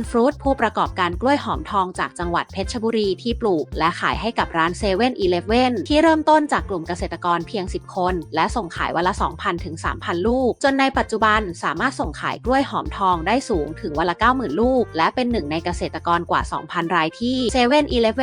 N Fruit ผู้ประกอบการกล้วยหอมทองจากจังหวัดเพชรบุรีที่ปลูก และขายให้กับร้าน7 e เ e ่ e อที่เริ่มต้นจากกลุ่มเกษตรกรเพียง 10 คน และส่งขายวันละ 2,000 ถึง 3,000 ลูก จนในปัจจุบันสามารถส่งขายกล้วยหอมทองได้สูงถึงวันละ 90,000 ลูก และเป็นหนึ่งในเกษตรกรกว่า 2,000 รายที่7 e เ e ่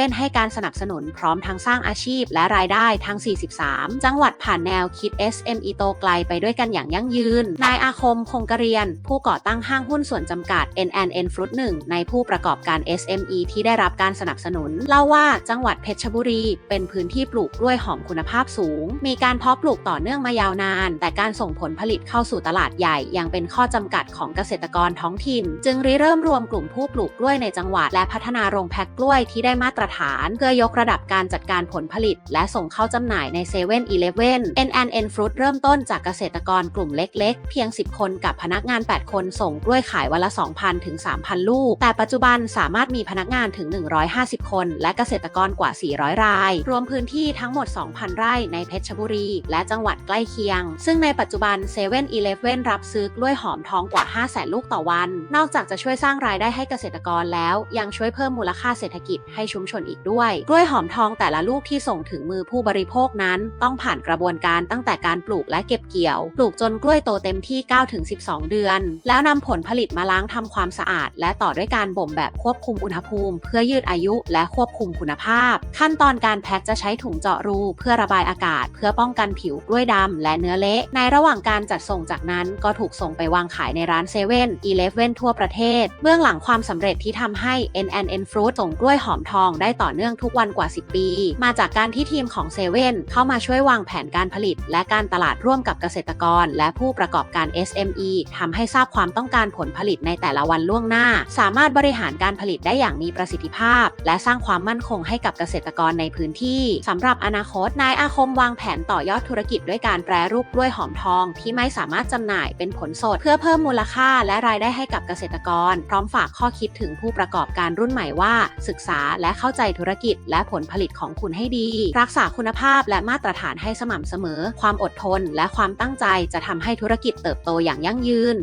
e ให้การสนับสนุนพร้อมทั้งสร้างอาชีพ และรายได้ทั้ง 43 จังหวัดผ่านแนวคิด SME โตไกลไปด้วยกันอย่างยั่งยืน นายอาคมคงกระเรียน ผู้ก่อตั้งห้างหุ้นส่วนจำกัด NNN Fruit 1ในผู้ประกอบการ SME ที่ได้รับการสนับสนุน เล่าว่าจังหวัดเพชรบุรี เป็นพื้นที่ปลูกกล้วยหอมคุณภาพสูง มีการเพาะปลูกต่อเนื่องมายาวนาน แต่การส่งผลผลิตเข้าสู่ตลาดใหญ่ยังเป็นข้อจำกัดของเกษตรกรท้องถิ่น จึงริเริ่มรวมกลุ่มผู้ปลูกกล้วยในจังหวัด และพัฒนาโรงแพ็คกล้วยที่ได้มาตรฐาน เพื่อยกระดับการจัดการผลผลิต และส่งเข้าจำหน่ายใน7 e เ e ่ e อ NNN Fruit เริ่มต้นจากเกษตรกรกลุ่มเล็ก ๆ เพียง 10 คนกับพนักงาน 8 คนส่งกล้วยขายวันละ 2,000ถึง3,000ลูก แต่ปัจจุบันสามารถมีพนักงานถึง 150 คน และเกษตรกรกว่า 400 ราย รวมพื้นที่ทั้งหมด 2,000 ไร่ในเพชรบุรี และจังหวัดใกล้เคียง ซึ่งในปัจจุบัน7 e เ e ่ e อรับซื้อกล้วยหอมทองกว่า 500,000 ลูกต่อวัน นอกจากจะช่วยสร้างรายได้ให้เกษตรกรแล้ว ยังช่วยเพิ่มมูลค่าเศรษฐกิจให้ชุมชนอีกด้วย กล้วยหอมทองแต่ละลูกที่ส่งถึงมือผู้บริโภคนั้น ต้องผ่านกระบวนการตั้งแต่การปลูกและเก็บเกี่ยว ปลูกจนกล้วยโตเต็มที่ 9-12 เดือน แล้วนำผลผลิตมาล้างทำความสะอาดและต่อด้วยการบ่มแบบควบคุมอุณหภูมิ เพื่อยืดอายุและควบคุมคุณภาพ ขั้นตอนการแพ็คจะใช้ถุงเจาะรู เพื่อระบายอากาศ เพื่อป้องกันผิวกล้วยดำและเนื้อเละ ในระหว่างการจัดส่งจากนั้นก็ถูกส่งไปวางขายในร้านเซเว่นอีเลฟเว่นทั่วประเทศ เบื้องหลังความสำเร็จที่ทำให้ NNN Fruit ส่งกล้วยหอมทองได้ต่อเนื่องทุกวันกว่า 10 ปี มาจากการที่ทีมของเซเว่นเข้ามาช่วยวางแผนการผลิต และการตลาดร่วมกับเกษตรกร และผู้ประกอบการ SME ทำให้ทราบความต้องการผลผลิตในแต่ละวันล่วงหน้าสามารถบริหารการผลิตได้อย่างมีประสิทธิภาพ และสร้างความมั่นคงให้กับเกษตรกรในพื้นที่สำหรับอนาคตนายอาคมวางแผนต่อยอดธุรกิจด้วยการแปรรูปกล้วยหอมทอง ที่ไม่สามารถจำหน่ายเป็นผลสด เพื่อเพิ่มมูลค่าและรายได้ให้กับเกษตรกร พร้อมฝากข้อคิดถึงผู้ประกอบการรุ่นใหม่ว่า ศึกษาและเข้าใจธุรกิจ และผลผลิตของคุณให้ดี รักษาคุณภาพและมาตรฐานให้สม่ำเสมอ ความอดทน และความตั้งใจจะทำให้ธุรกิจเติบโตอย่างยั่งยืน